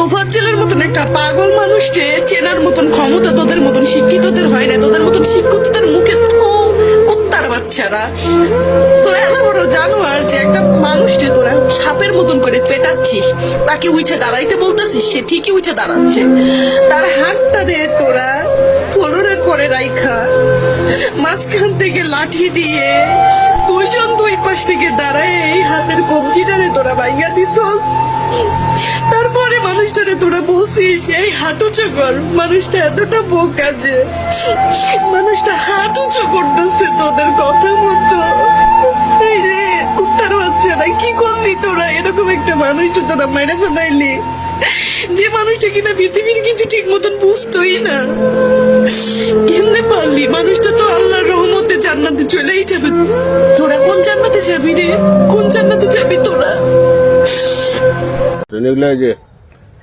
তোফাজ্জেলের মতন একটা পাগল মানুষকে চেনার মতন ক্ষমতা তোদের মতন শিক্ষিতদের হয় না, তোদের মতন শিক্ষিতদের মুখে কুত্তার বাচ্চারা। তোরা এত বড় জানোয়ার যে একটা মানুষকে তোরা সাপের মতন করে পেটাচ্ছিস, তাকে উঠে দাঁড়াইতে বলতেছিস, সে ঠিকই উঠে দাঁড়াচ্ছে। তার হাতটা রে তোরা ফ্লোরে করে রাইখা। মাঝখান থেকে লাঠি দিয়ে দুইজন দুই পাশ থেকে দাঁড়ায় এই হাতের কবজিটারে তোরা ভাইয়া দিছস। মানুষটারে তোরা বলছিস, এই হাত উঁচু কর মানুষটা এতটা বোকা যে, মানুষটা হাত উঁচু করতেছে তোদের কথা মতো। কি করলি তোরা? এরকম একটা মানুষটা তোরা মেরে ফেলাইলি। যে মানুষটা কিনা পৃথিবীর কিছু ঠিক মতন বুঝতোই না। কেমনে পারলি? মানুষটা তো আল্লাহর রহমতে জান্নাতে চলেই যাবে। তোরা কোন জান্নাতে যাবি রে? কোন জান্নাতে যাবি তোরা?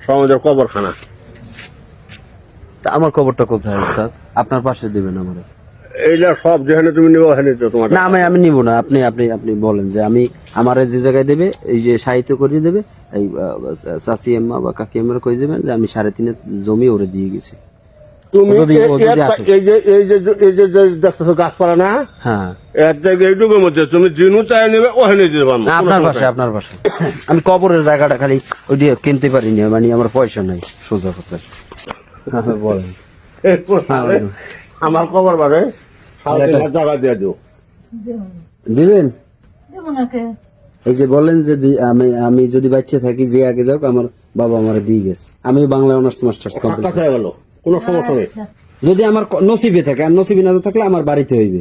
সমাজের কবরখানা। তা আমার কবরটা কোথায় আপনার পাশে দিবেন আমার। এইগুলা সব যেখানে তুমি নিবো ওখানে তো তোমার না আমি আমি নিব না। আপনি আপনি আপনি বলেন যে আমি আমার যে জায়গায় দেবে এই যে সাহিত্য করিয়ে দেবে এই চাষি আম্মা বা কাকি আম্মার কই দেবেন যে আমি সাড়ে তিনে জমি ওরে দিয়ে গেছি। তুমি যদি- এ- ও যদি একটা- আসে। এই যে এই যে এই যে যে দেখতেছো গাছপালা না? হ্যাঁ। এইটুকুর মধ্যে তুমি জিনু চাই নেবে ওখানে দিতে পারব আপনার পাশে আপনার পাশে। আমি কবরের জায়গাটা খালি ওই দিয়ে কিনতে পারিনি মানে আমার পয়সা নাই সোজা কথা হ্যাঁ, বলেন। আমার কবর সাড়ে হাজার টাকা দিয়ে দিও। দিবেন? এই যে বলেন যে আমি আমি যদি বাচ্চা থাকি যে আগে যাক আমার বাবা আমার দিয়ে গেছে। আমি বাংলা অনার্স মাস্টার্স কমপ্লিট হয়ে গেল। কোনো সমস্যা নেই। যদি আমার নসিবে থাকে আর নসিবে না থাকলে আমার বাড়িতে হইবে।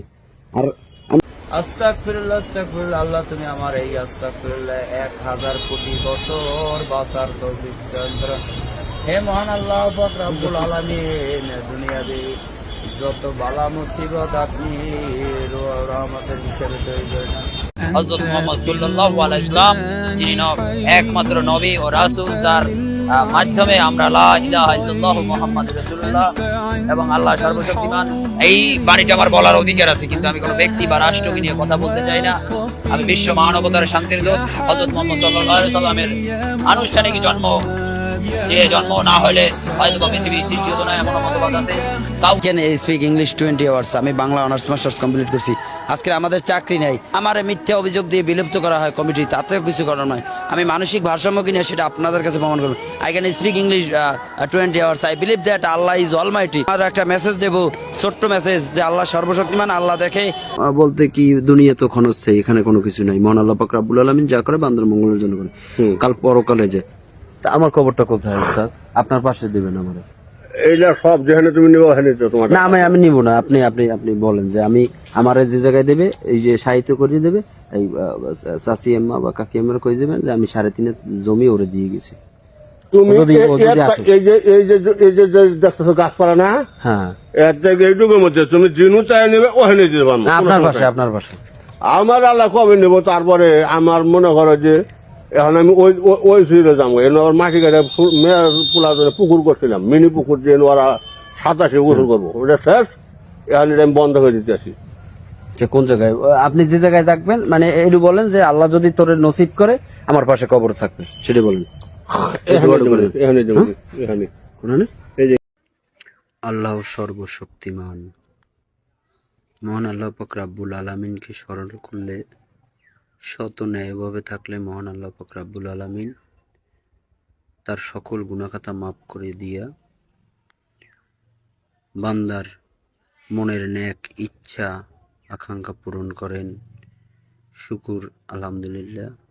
আর আমি আস্তাগফিরুল্লাহ আস্তাগফিরুল্লাহ আল্লাহ তুমি আমার এই এক হাজার কোটি বছর বাঁচার তৌফিক চন্দ্র হে মহান আল্লাহ পাক রব্বুল আলামিন দুনিয়াতে যত বালা মুসিবত আপনি রহমতের হিসেবে তৈরি করেন হযরত মুহাম্মদ সাল্লাল্লাহু আলাইহি যিনি একমাত্র নবী ও রাসূল তার মাধ্যমে আমরা এবং আল্লাহ সর্বশক্তিমান। এই বাণীটা আমার বলার অধিকার আছে, কিন্তু আমি কোনো ব্যক্তি বা রাষ্ট্রকে নিয়ে কথা বলতে চাই না। আমি বিশ্ব মানবতার শান্তির দূত, হযরত আনুষ্ঠানিক জন্ম। যে জন্ম না হলে হয়তো পৃথিবী সৃষ্টি হতো না এমন মতবাদ আছে কাউ কেন স্পিক ইংলিশ টোয়েন্টি আওয়ার্স আমি বাংলা অনার্স মাস্টার্স কমপ্লিট করছি। আজকে আমাদের চাকরি নেই। আমার মিথ্যা অভিযোগ দিয়ে বিলুপ্ত করা হয় কমিটি তাতেও কিছু করার নয় আমি মানসিক ভারসাম্য কিনে সেটা আপনাদের কাছে প্রমাণ করব। I can speak English twenty hours I believe that Allah is almighty আর একটা মেসেজ দেবো ছোট্ট মেসেজ যে আল্লাহ সর্বশক্তিমান আল্লাহ দেখে। বলতে কি দুনিয়া তো ক্ষণস্থায়ী এখানে কোনো কিছু নাই। মহান আল্লাহ পাক রাব্বুল আলামিন যা করে বান্দর মঙ্গলের জন্য করে কাল পরকালে যে তা আমার খবরটা কোথায় আপনার পাশে দেবেন আমার। এইগুলা সব যেখানে তুমি নিবে ওখানে তো তোমার না আমি আমি নিব না। আপনি আপনি আপনি বলেন যে আমি আমার যে জায়গায় দেবে এই যে সাহিত্য করিয়ে দেবে এই চাষি আম্মা বা কাকি আম্মার কই দেবেন যে আমি সাড়ে তিনে জমি ওরে দিয়ে গেছি। তুমি। এই যে এই যে এই যে দেখতেছো গাছপালা না? হ্যাঁ। এর থেকে এইটুকুর মধ্যে তুমি জিনু চাই নেবে ওখানে দিতে পারব আপনার পাশে আপনার পাশে। আমার আল্লাহ কবে নেব? তারপরে আমার মনে করো যে এখন আমি ওই ওই- ফিরে যাব। এনে ওর মাটি কাটে মেয়ের পোলার জন্য পুকুর করছিলাম মিনি পুকুর দিয়ে ওরা সাতাশে গোসল করব। ওটা শেষ। এখন এটা আমি বন্ধ করে দিতে আসি। যে কোন জায়গায়? আপনি যে জায়গায় থাকবেন মানে একটু বলেন যে আল্লাহ যদি তোরে নসিব করে আমার পাশে কবর থাকবে। সেটা যে আল্লাহ সর্বশক্তিমান। মহান আল্লাহ পাক রাব্বুল আলামিনকে স্মরণ করলে শত ন্যায়ভাবে থাকলে মহান আল্লাহ পাক রাব্বুল আলামিন তার সকল গুণাখাতা মাফ করে দিয়া বান্দার মনের ন্যাক, ইচ্ছা, আকাঙ্ক্ষা পূরণ করেন। শুকুর, আলহামদুলিল্লাহ।